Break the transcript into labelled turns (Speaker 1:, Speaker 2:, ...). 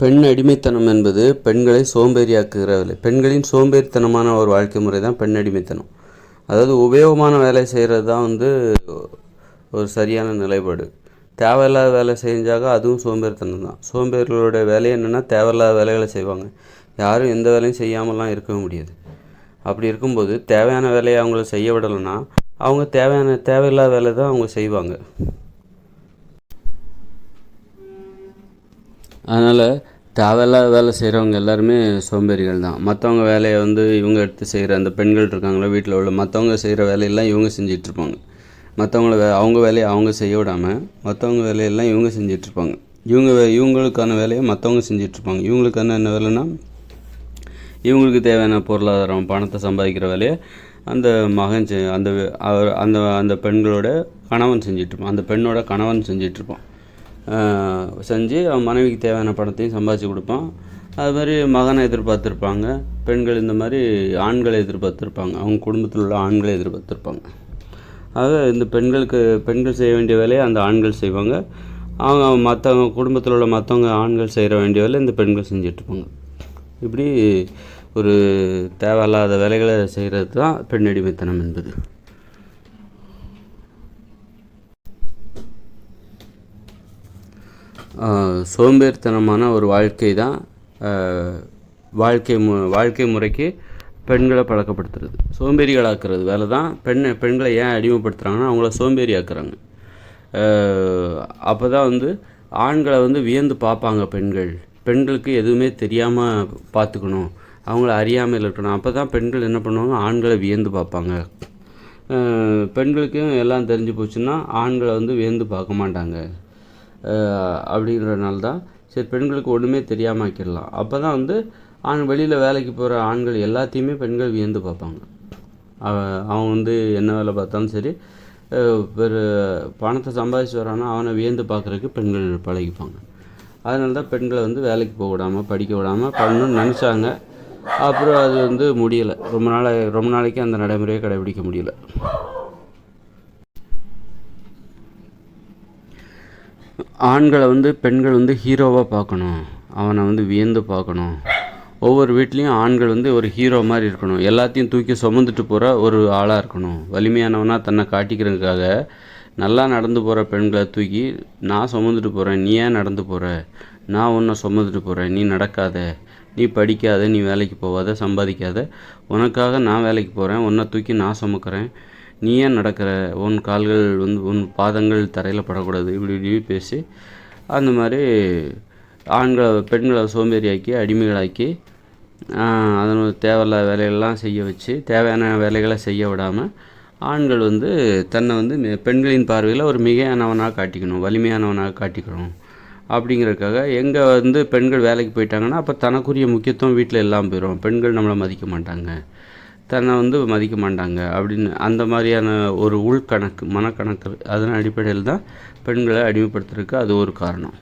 Speaker 1: பெண் அடிமைத்தனம் என்பது பெண்களை சோம்பேறியாக்குகிற வேலை பெண்களின் சோம்பேறித்தனமான ஒரு வாழ்க்கை முறை தான் பெண் அடிமைத்தனம். அதாவது உபயோகமான வேலை செய்கிறது தான் வந்து ஒரு சரியான நிலைப்பாடு. தேவையில்லாத வேலை செஞ்சாக அதுவும் சோம்பேறித்தனம் தான். சோம்பேறிகளோட வேலை என்னென்னா தேவையில்லாத வேலைகளை செய்வாங்க. யாரும் எந்த வேலையும் செய்யாமலாம் இருக்கவே முடியாது. அப்படி இருக்கும்போது தேவையான வேலையை அவங்கள செய்ய விடலைன்னா அவங்க தேவையான தேவையில்லாத வேலை தான் அவங்க செய்வாங்க. அதனால் தேவையில்லாத வேலை செய்கிறவங்க எல்லாருமே சோம்பேறிகள் தான். மற்றவங்க வேலையை வந்து இவங்க எடுத்து செய்கிற அந்த பெண்கள் இருக்காங்களோ வீட்டில் உள்ள மற்றவங்க செய்கிற வேலையெல்லாம் இவங்க செஞ்சிட்ருப்பாங்க மற்றவங்கள வே அவங்க வேலையை அவங்க செய்ய விடாமல் மற்றவங்க வேலையெல்லாம் இவங்க செஞ்சிட்ருப்பாங்க இவங்க வே இவங்களுக்கான வேலையை மற்றவங்க செஞ்சிட்ருப்பாங்க இவங்களுக்கான என்ன வேலைன்னா இவங்களுக்கு தேவையான பொருளாதாரம் பணத்தை சம்பாதிக்கிற வேலையை அந்த மகன் செ அந்த அவர் அந்த அந்த பெண்களோட கணவன் செஞ்சிட்ருப்பான் அந்த பெண்ணோட கணவன் செஞ்சிட்ருப்பான் செஞ்சு அவன் மனைவிக்கு தேவையான பணத்தையும் சம்பாதிச்சு கொடுப்பான். அது மாதிரி மகனை எதிர்பார்த்துருப்பாங்க. பெண்கள் இந்த மாதிரி ஆண்களை எதிர்பார்த்துருப்பாங்க. அவங்க குடும்பத்தில் உள்ள ஆண்களை எதிர்பார்த்துருப்பாங்க. ஆக இந்த பெண்களுக்கு பெண்கள் செய்ய வேண்டிய வேலையை அந்த ஆண்கள் செய்வாங்க. அவங்க மற்றவங்க குடும்பத்தில் உள்ள மற்றவங்க ஆண்கள் செய்கிற வேண்டிய வேலை இந்த பெண்கள் செஞ்சிட்ருப்பாங்க. இப்படி ஒரு தேவையில்லாத வேலைகளை செய்கிறது தான் பெண் அடிமைத்தனம் என்பது. சோம்பேறித்தனமான ஒரு வாழ்க்கை தான் வாழ்க்கை மு வாழ்க்கை முறைக்கு பெண்களை பழக்கப்படுத்துறது. சோம்பேறிகளாக்குறது வேலை தான். பெண்ணை பெண்களை ஏன் அடிமைப்படுத்துகிறாங்கன்னா அவங்கள சோம்பேறி ஆக்குறாங்க அப்போ தான் வந்து ஆண்களை வந்து வியந்து பார்ப்பாங்க பெண்கள். பெண்களுக்கு எதுவுமே தெரியாமல் பார்த்துக்கணும். அவங்கள அறியாமல் இருக்கணும். அப்போ தான் பெண்கள் என்ன பண்ணுவாங்க? ஆண்களை வியந்து பார்ப்பாங்க. பெண்களுக்கும் எல்லாம் தெரிஞ்சு போச்சுன்னா ஆண்களை வந்து வியந்து பார்க்க மாட்டாங்க. அப்படிங்கிறனால தான் சரி பெண்களுக்கு ஒன்றுமே தெரியாமல் ஆக்கிடலாம். அப்போ தான் வந்து ஆண் வெளியில் வேலைக்கு போகிற ஆண்கள் எல்லாத்தையுமே பெண்கள் வியந்து பார்ப்பாங்க. அவன் வந்து என்ன வேலை பார்த்தாலும் சரி பெரு பணத்தை சம்பாதிச்சு வரானா அவனை வியந்து பார்க்குறதுக்கு பெண்கள் பழகிப்பாங்க. அதனால தான் பெண்களை வந்து வேலைக்கு போக விடாமல் படிக்க விடாமல் பண்ணணும்னு நினச்சாங்க. அப்புறம் அது வந்து முடியலை. ரொம்ப நாளை ரொம்ப நாளைக்கு அந்த நடைமுறையை கடைபிடிக்க முடியல. ஆண்களை வந்து பெண்கள் வந்து ஹீரோவாக பார்க்கணும். அவனை வந்து வியந்து பார்க்கணும். ஒவ்வொரு வீட்லேயும் ஆண்கள் வந்து ஒரு ஹீரோ மாதிரி இருக்கணும். எல்லாத்தையும் தூக்கி சுமந்துட்டு போகிற ஒரு ஆளாக இருக்கணும். வலிமையானவனாக தன்னை காட்டிக்கிறதுக்காக நல்லா நடந்து போகிற பெண்களை தூக்கி நான் சுமந்துட்டு போகிறேன் நீ ஏன் நடந்து போகிற நான் உன்னை சுமந்துட்டு போகிறேன் நீ நடக்காத. நீ படிக்காத. நீ வேலைக்கு போகாத. சம்பாதிக்காத. உனக்காக நான் வேலைக்கு போகிறேன் உன்னை தூக்கி நான் சுமக்கிறேன். நீ ஏன் நடக்கிற உன் கால்கள் வந்து உன் பாதங்கள் தரையில் படக்கூடாது இப்படி இப்படி பேசி அந்த மாதிரி ஆண்களை பெண்களை சோம்பேறியாக்கி அடிமைகளாக்கி ஆஹ் அதனோட தேவையில்லாத வேலைகள்லாம் செய்ய வச்சு தேவையான வேலைகளை செய்ய விடாமல் ஆண்கள் வந்து தன்னை வந்து பெண்களின் பார்வையில் ஒரு மிகையானவனாக காட்டிக்கணும் வலிமையானவனாக காட்டிக்கணும். அப்படிங்கிறதுக்காக எங்கே வந்து பெண்கள் வேலைக்கு போயிட்டாங்கன்னா அப்போ தனக்குரிய முக்கியத்துவம் வீட்டில் எல்லாம் போயிடும் பெண்கள் நம்மளை மதிக்க மாட்டாங்க. தன்னை வந்து மதிக்க மாட்டாங்க அப்படின்னு அந்த மாதிரியான ஒரு உள்கணக்கு மனக்கணக்கு அதன் அடிப்படையில் தான் பெண்களை அடிமைப்படுத்துறதுக்கு அது ஒரு காரணம்.